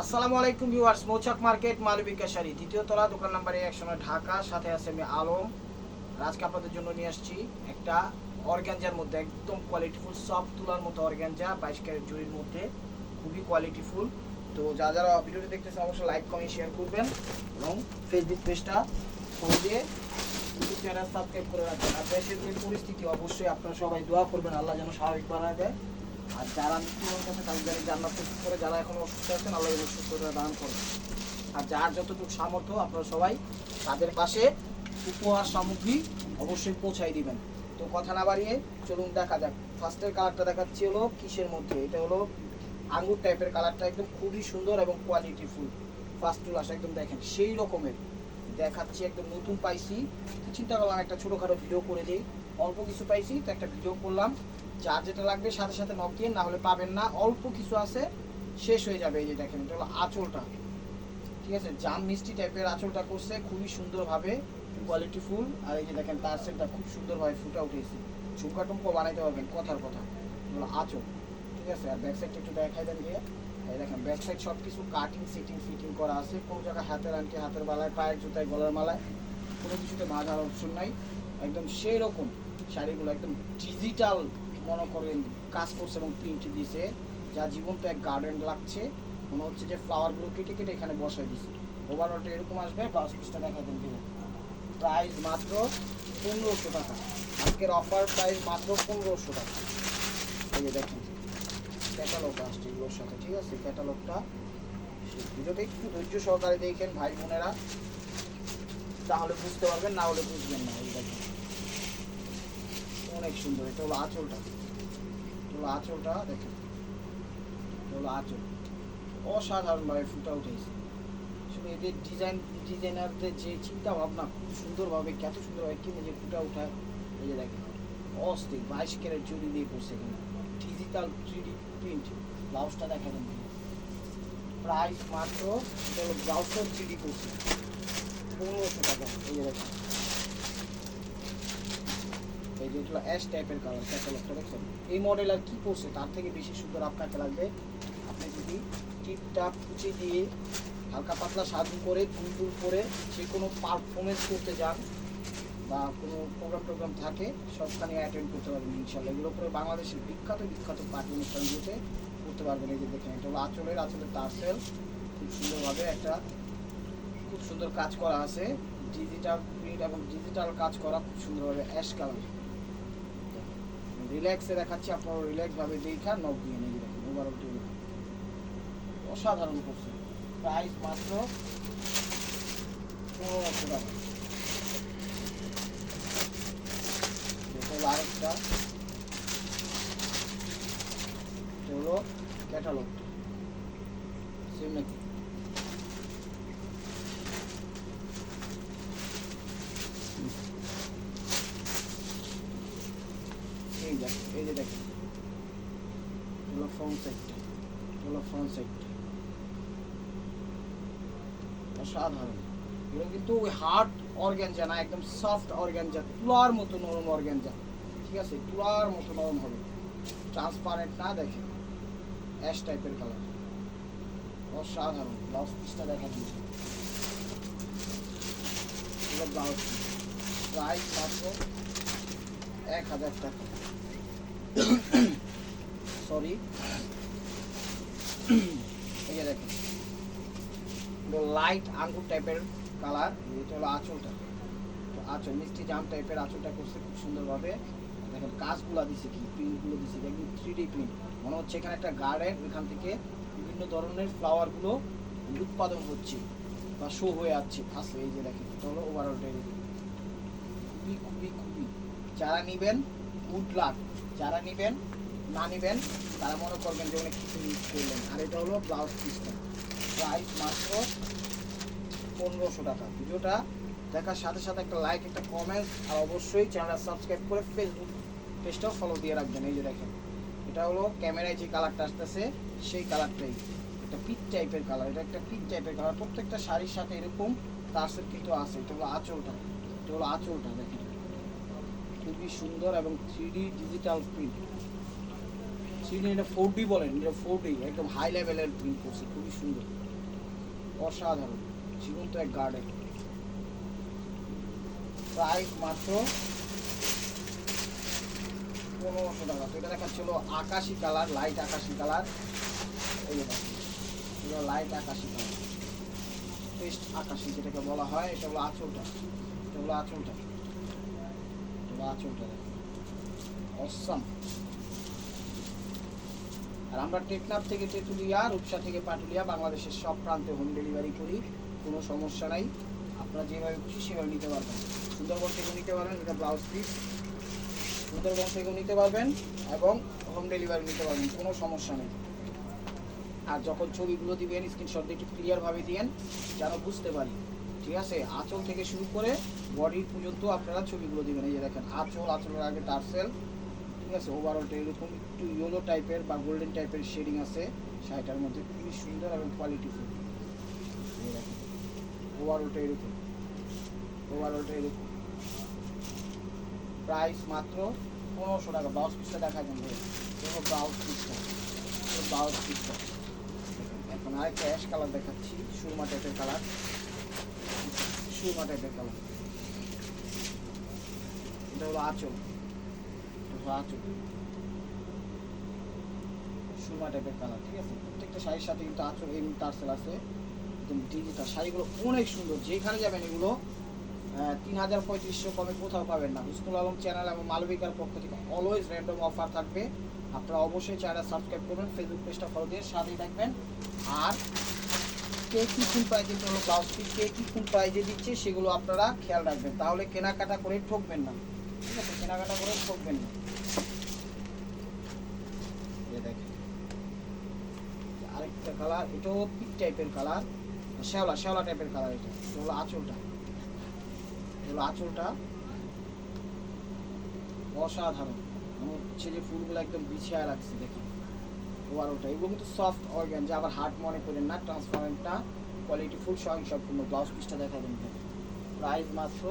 আসসালামু আলাইকুম viewers, Mouchak market, Malabika sari দ্বিতীয় তলা, দোকান নাম্বার একশো নয় ঢাকা, সাথে আছে আমি আলম। আজকে আপনাদের জন্য নিয়ে আসছি একটা অর্গ্যানজার মধ্যে, একদম কোয়ালিটিফুল সফট তুলার মতো অর্গ্যানজা বাইশ ক্যারেট জুড়ির মধ্যে, খুবই কোয়ালিটিফুল তো যারা যারা ভিডিওটি দেখতেছেন, অবশ্যই লাইক কমেন্ট শেয়ার করবেন এবং ফেসবুক পেজটা ফলো দিয়ে ইউটিউব চ্যানেল সাবস্ক্রাইব করে রাখবেন। আর দেশের পরিস্থিতি, অবশ্যই আপনারা সবাই দোয়া করবেন, আল্লাহ যেন স্বাভাবিক বানায় দেয়। আর যারা মৃত্যুবরণ করছে, তাদের জানি জান্নাত নসিব করে যারা এখন অসুস্থ আছেন, আল্লাহ সুস্থতা দান করে আর যার যতটুকু সামর্থ্য, আপনারা সবাই তাদের পাশে উপহার সামগ্রী অবশ্যই পৌঁছাই দিবেন। তো কথা না বাড়িয়ে চলুন দেখা যাক। ফার্স্টের কালারটা দেখাচ্ছি হলো কিসের মধ্যে? এটা হলো আঙ্গুর টাইপের কালারটা একদম খুবই সুন্দর এবং কোয়ালিটি ফুল ফার্স্ট টুল আসা, একদম দেখেন, সেই রকমের। দেখাচ্ছি, একদম নতুন পাইছি। চিন্তা করলাম একটা ছোটোখাটো ভিডিও করে দিই। অল্প কিছু পাইছি, তো একটা ভিডিও করলাম। যার যেটা লাগবে সাথে সাথে নক দিয়ে না হলে পাবেন না। অল্প কিছু আছে, শেষ হয়ে যাবে এই যে দেখেন, এটা হলো আঁচলটা। ঠিক আছে? জাম মিষ্টি টাইপের আঁচলটা করছে, খুবই সুন্দরভাবে কোয়ালিটি ফুল আর এই যে দেখেন, তার সেটটা খুব সুন্দরভাবে ফুটা উঠেছে। ঝুমকা টুমকো বানাইতে পারবেন, কথার কথা। এগুলো আঁচল। ঠিক আছে? আর ব্যাক সাইডটা একটু দেখাই দেন দিয়ে এই দেখেন ব্যাক সাইড সব কিছু কাটিং সিটিং ফিটিং করা আছে। কোনো জায়গায় হাতের আনটি হাতের বালায়, পায়ের জুতায়, গলার মালায়, কোনো কিছুতে বাঁধার অপশন নাই। একদম সেই রকম শাড়িগুলো, একদম ডিজিটাল মনে করেন কাজ করছে এবং প্রিন্ট দিয়েছে যা জীবন্ত এক গার্ডেন লাগছে। মনে হচ্ছে যে ফ্লাওয়ারগুলো কেটে কেটে এখানে বসাই দিছে। ওভারঅলটা এরকম আসবে ব্লাউজ পিসটা দেখা দেন প্রাইস মাত্র পনেরোশো টাকা। আজকের অফার প্রাইস মাত্র পনেরোশো টাকা। এই যে দেখেন ক্যাটালগ আসছে এগুলোর সাথে, ঠিক আছে? ক্যাটালগটা ভিডিওটা একটু ধৈর্য সহকারে দেখেন ভাই বোনেরা তাহলে বুঝতে পারবেন, না হলে বুঝবেন না। এই দেখেন। অনেক সুন্দর, এটা হলো আঁচলটা। হলো আঁচলটা, দেখেন। এটা হলো আঁচল। অসাধারণভাবে ফুটা উঠেছে। আসলে এদের ডিজাইন ডিজাইনারদের যে চিন্তা ভাবনা খুব সুন্দরভাবে কত সুন্দরভাবে কিনে যে ফুটা উঠায় এই যে দেখেন, অস্থির। বাইশ ক্যারেট জুড়ি দিয়ে করছে এখানে। ডিজিটাল থ্রিডি প্রিন্ট ব্লাউজটা দেখা। প্রাইস মাত্র, এটা হলো ব্লাউজটাও থ্রিডি করছে। পনেরোশো টাকা, এই যে দেখেন। এই যে অ্যাশ টাইপের কালার ক্যাটালগটা দেখছেন, এই মডেল আর কি পড়ছে তার থেকে বেশি সুন্দর আপনাকে লাগবে। আপনি যদি টিপটাপ কুচি দিয়ে হালকা পাতলা সাজু করে ফুল করে যে কোনো পারফরমেন্স করতে যান বা কোনো প্রোগ্রাম টোগ্রাম থাকে সবখানে অ্যাটেন্ড করতে পারবেন ইনশাল্লাহ। এগুলো করে বাংলাদেশের বিখ্যাত বিখ্যাত পার্টি অনুষ্ঠানগুলোতে করতে পারবেন। এই যে দেখেন, এটা হলো আঁচলের আঁচলের টার্সেল খুব সুন্দরভাবে একটা, খুব সুন্দর কাজ করা আছে। ডিজিটাল প্রিন্ট এবং ডিজিটাল কাজ করা খুব সুন্দরভাবে অ্যাশ কালার রিল্যাক্সে দেখাচ্ছি, আপনারা রিল্যাক্সভাবে দেখা নখ দিয়ে নিয়ে দেখেন ওভারঅল টিভি অসাধারণ করছে। প্রাইস মাত্র পনেরোশো টাকা। আরেকটা। হলো ক্যাটালগটা সেম নাকি এই দেখ এই যে দেখেন হলো ফ্রন্ট হলো ফ্রন্ট অসাধারণ। এগুলো কিন্তু ওই হার্ড অর্গ্যানজা না, একদম সফট অর্গ্যানজা তুলার মতো নরম অর্গ্যানজা ঠিক আছে? তুলার মতো নরম হবে। ট্রান্সপারেন্ট না দেখে অ্যাশ টাইপের কালার অসাধারণ। ব্লাউজ পিসটা দেখা দিয়েছে। ব্লাউজ প্রাইস মাত্র এক হাজার টাকা। সরি। এই যে দেখেন লাইট আঙ্গুর টাইপের কালার এটা হলো আঁচলটা। তো আঁচল, মিষ্টি জাম টাইপের আঁচলটা করছে খুব সুন্দরভাবে। দেখেন কাজগুলো দিছে কি প্রিন্টগুলো দিছে একদম থ্রি ডি প্রিন্ট মনে হচ্ছে এখানে একটা গার্ডেন এখান থেকে বিভিন্ন ধরনের ফ্লাওয়ারগুলো উৎপাদন হচ্ছে বা শো হয়ে আছে আছে এই যে দেখেন, এটা হলো ওভারঅলটা খুবই খুবই খুবই। যারা নিবেন গুড লাক যারা নিবেন না নিবেন, তারা মনে করবেন যে অনেক কিছু ইউজ করলেন। আর এটা হলো ব্লাউজ পিসটা প্রাইস মাত্র পনেরোশো টাকা। ভিডিওটা দেখার সাথে সাথে একটা লাইক একটা কমেন্ট আর অবশ্যই চ্যানেলটা সাবস্ক্রাইব করে ফেসবুক পেজটাও ফলো দিয়ে রাখবেন। এই যে দেখেন, এটা হলো ক্যামেরায় যে কালারটা আসতেছে, সেই কালারটাই একটা পিচ টাইপের কালার এটা একটা পিচ টাইপের কালার প্রত্যেকটা শাড়ির সাথে এরকম তারসের কিন্তু আছে। এটা হলো আঁচলটা। এটা হলো আঁচলটা, দেখেন। খুবই সুন্দর এবং থ্রি ডিজিটাল প্রিন্ট থ্রি এটা ফোর ডি বলেন, এটা ফোর ডি একদম হাই লেভেলের প্রিন্ট করছে, খুবই সুন্দর। অসাধারণ, জীবন্ত এক গার্ডেন প্রাইস মাত্র পনেরোশো টাকা। তো এটা দেখাচ্ছিল আকাশি কালার লাইট আকাশি কালার। এই এগুলো লাইট আকাশি কালার। পেস্ট আকাশি যেটাকে বলা হয়, এটা হলো আঁচলটা। এটা হলো আঁচলটা। এটা হলো আঁচলটা। অসাম আর আমরা টেকনাফ থেকে তেঁতুলিয়া, রূপসা থেকে পাটুলিয়া, বাংলাদেশের সব প্রান্তে হোম ডেলিভারি করি। কোনো সমস্যা নাই। আপনারা যেভাবে খুশি সেভাবে নিতে পারবেন। সুন্দরবন থেকেও নিতে পারবেন, এটা ব্লাউজ পিস সুন্দরবন থেকেও নিতে পারবেন এবং হোম ডেলিভারি নিতে পারবেন, কোনো সমস্যা নেই। আর যখন ছবিগুলো দিবেন স্ক্রিনশট একটু ক্লিয়ারভাবে দিয়েন, যেন বুঝতে পারি। ঠিক আছে? আঁচল থেকে শুরু করে বডি পর্যন্ত আপনারা ছবিগুলো দিবেন। এই যে দেখেন, আঁচল, আঁচলের আগে টার্সেল ঠিক আছে ওভারঅলটা এরকম একটু ইয়েলো টাইপের বা গোল্ডেন টাইপের শেডিং আছে, শাড়িটার মধ্যে খুবই সুন্দর এবং কোয়ালিটিফুল দেখেন ওভারঅলটা এরকম ওভারঅলটা এরকম। প্রাইস মাত্র পনেরোশো টাকা ব্লাউজ পিসটা দেখা যাবে এগুলো ব্লাউজ পিসটা ব্লাউজ পিসটা এখন আরেকটা অ্যাশ কালার দেখাচ্ছি, সুরমা টাইপের কালার সুরমা টাইপের কালার এটা হলো আঁচল। আঁচল সুরমা টাইপের কালার, ঠিক আছে? প্রত্যেকটা শাড়ির সাথে কিন্তু আঁচল, এই টার্সেল আছে। একদম ডিজিটাল শাড়িগুলো অনেক সুন্দর। যেখানে যাবেন এগুলো তিন হাজার পঁয়ত্রিশশো কমে কোথাও পাবেন না। হুসনুল আলম চ্যানেল এবং মালবিকার পক্ষ থেকে অলওয়েজ র্যান্ডম অফার থাকবে। আপনারা অবশ্যই চ্যানেল সাবস্ক্রাইব করবেন ফেসবুক পেজটা ফলো দিয়ে সাথেই থাকবেন। আর কে কী কোন প্রাইজে হলো ব্লাউজ পিস কে কী কোন প্রাইজে দিচ্ছে, সেগুলো আপনারা খেয়াল রাখবেন। তাহলে কেনাকাটা করে ঠকবেন না। ঠিক আছে কেনাকাটা করে না আরেকটা কালার এটাও পিক টাইপের কালার শ্যাওলা শ্যাওলা টাইপের কালার এটা আঁচলটা আঁচলটা অসাধারণ মনে ফুলগুলো একদম বিছিয়ে এগুলো সফট যে আবার হার্ড মনে করেন না ট্রান্সপারেন্টটা কোয়ালিটি ফুল স্বয়ং সম্পূর্ণ ব্লাউজ পিসটা দেখা দেন প্রাইস মাত্র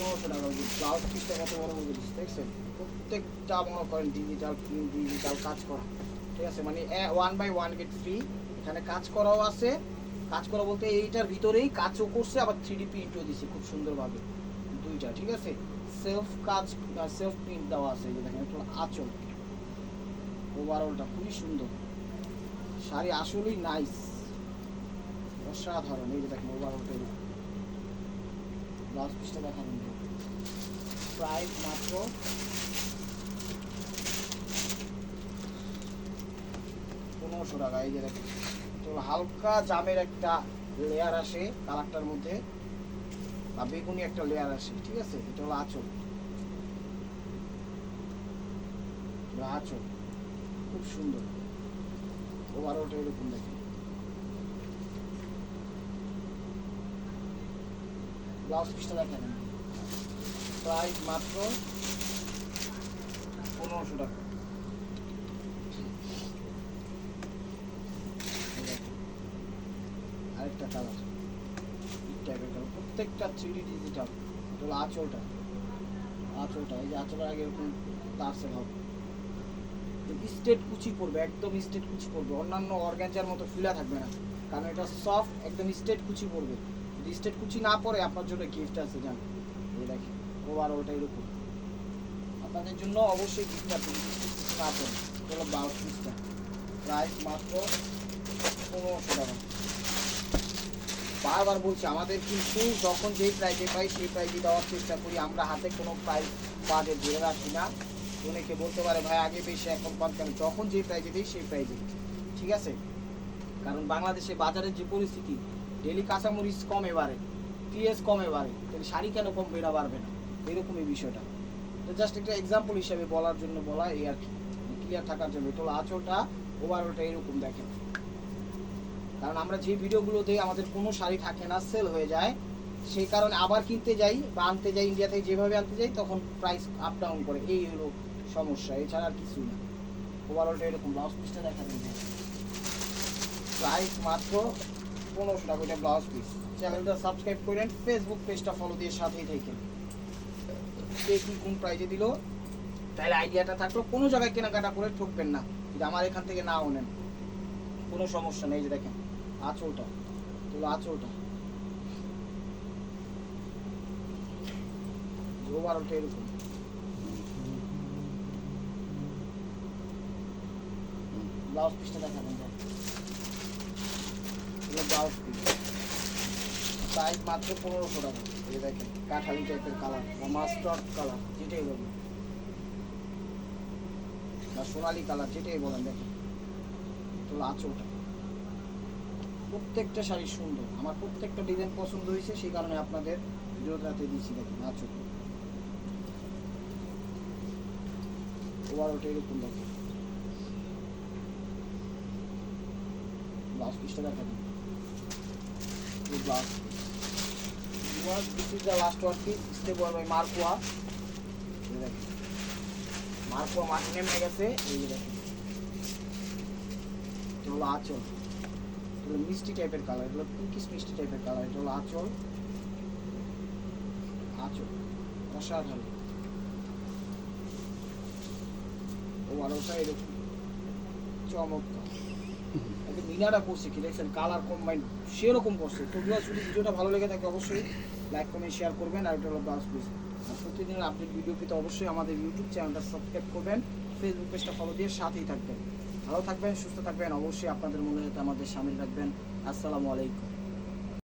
ব্লাউজ পিসটা কত বড় বড় দেখছেন প্রত্যেকটা মনে করেন ডিজিটাল প্রিন্ট ডিজিটাল কাজ করা ঠিক আছে মানে one by one get free এখানে কাজ করাও আছে কাজ করা বলতে এইটার ভিতরেই কাজও করছে আবার থ্রি ডি প্রিন্টও দিছে খুব সুন্দরভাবে দুইটা ঠিক আছে সেলফ কাজ সেলফ প্রিন্ট দেওয়া আছে এই দেখেন একটু আঁচল ওভারঅলটা খুবই সুন্দর শাড়ি আসলেই নাইস অসাধারণ এই যে দেখেন ওভারঅলটা ব্লাউজ পিসটা দেখাবেন প্রাইস মাত্র পনেরোশো টাকা, এই যে তো হালকা জামের একটা লেয়ার আসে কালারটার মধ্যে, বা বেগুনি একটা লেয়ার আসে, ঠিক আছে? এটা হলো আঁচল। আঁচল, খুব সুন্দর। ওভারঅলটা এরকম দেখেন। ব্লাউজ পিসটা দেখেন প্রাইস মাত্র পনেরোশো টাকা। আরেকটা কালার টাইপের কালার প্রত্যেকটা থ্রি ডিজিটাল এটা হলো আঁচলটা। আঁচলটা। এই যে আঁচলের আগে এরকম তারসেল হবে স্টেট কুচি পড়বে, একদম স্টেট কুচি পড়বে। অন্যান্য অর্গ্যানজার মতো ফিলা থাকবে না। কারণ এটা সফট একদম স্টেট কুচি পড়বে। যদি স্টেট কুচি না পড়ে, আপনার জন্য গিফট আছে, জান। এই দেখেন। ওভার ওটা এরকম। আপনাদের জন্য অবশ্যই গিফট আছে। যদি স্টেট কুচি না পড়ে হলো পিসটা প্রাইস মাত্র পনেরোশো টাকা। বারবার বলছি, আমাদের কিন্তু যখন যেই প্রাইজে পাই, সেই প্রাইজে দেওয়ার চেষ্টা করি। আমরা হাতে কোনো প্রাইজ বাজেট ধরে রাখি না। অনেকে বলতে পারে, ভাই, আগে বেশি, এখন কম কেন যখন যেই প্রাইজে দিই, সেই প্রাইজে ঠিক আছে? কারণ বাংলাদেশে বাজারের যে পরিস্থিতি ডেলি কাঁচামরিচ কমে বাড়ে পিএস কমে বাড়ে তাহলে শাড়ি কেন কম বেড়া বাড়বে না? এরকমই বিষয়টা। তো জাস্ট একটা এক্সাম্পল হিসেবে বলার জন্য বলা এই আর কি। ক্লিয়ার থাকার জন্য। হলো আঁচলটা ওভারঅলটা এরকম দেখেন। কারণ আমরা যে ভিডিওগুলো দিই আমাদের কোনো শাড়ি থাকে না সেল হয়ে যায়, সেই কারণে আবার কিনতে যাই বা আনতে যাই ইন্ডিয়া থেকে যেভাবে আনতে যাই, তখন প্রাইস আপ ডাউন করে। এই হলো সমস্যা। এছাড়া আর কিছুই না। ওভারঅলটা এরকম। ব্লাউজ পিসটা দেখা দিন প্রাইস মাত্র পনেরোশো টাকা। এটা ব্লাউজ পিস চ্যানেলটা সাবস্ক্রাইব করেন। ফেসবুক পেজটা ফলো দিয়ে সাথেই থাকেন। কি কোন প্রাইজে দিল, তাহলে আইডিয়াটা থাকল, কোনো জায়গায় কেনাকাটা করে ঠকবেন না। যদি আমার এখান থেকে নাও নেন, কোনো সমস্যা নেই যে দেখেন, আঁচলটা, তুলো আঁচলটা। ওভারঅলটা এরকম। ব্লাউজ পিসটা দেখাবেন ব্লাউজ পিস মাত্র পনেরোশো টাকা। এই দেখেন টাইপের কালার বা মাস্টার্ড কালার যেটাই বলবেন বা সোনালি কালার যেটাই বলেন, দেখেন। তো আঁচলটা। প্রত্যেকটা শাড়ি সুন্দর। আমার প্রত্যেকটা ডিজাইন পছন্দ হয়েছে, সেই কারণে আপনাদের ভিডিওটাতে দিয়েছি দেখেন, আঁচল। ওভারঅলটা এরকম, দেখেন। ব্লাউজ পিসটা দেখা দিন blouse was this is the last one piece one by নেমে গেছে এই দেখেন মিষ্টি টাইপের কালার এটা হলো পিঙ্কিশ মিষ্টি টাইপের কালার এটা হলো আঁচল। আঁচল, অসাধারণ। ও আরোটা এরকম চমৎকার। মিনারা করছে কি দেখছেন? কালার কম্বাইন সেরকম করছে তো ভিউয়ার্স যদি ভিডিওটা ভালো লেগে থাকে অবশ্যই। লাইক কমেন্ট শেয়ার করবেন আর এটা হলো ব্লাউজ পিস আর প্রতিদিনের আপডেট ভিডিও পেতে অবশ্যই আমাদের ইউটিউব চ্যানেলটা সাবস্ক্রাইব করবেন ফেসবুক পেজটা ফলো দিয়ে সাথেই থাকবেন। ভালো থাকবেন, সুস্থ থাকবেন, অবশ্যই আপনাদের মনে আমাদের সামিল রাখবেন। আসসালামু আলাইকুম।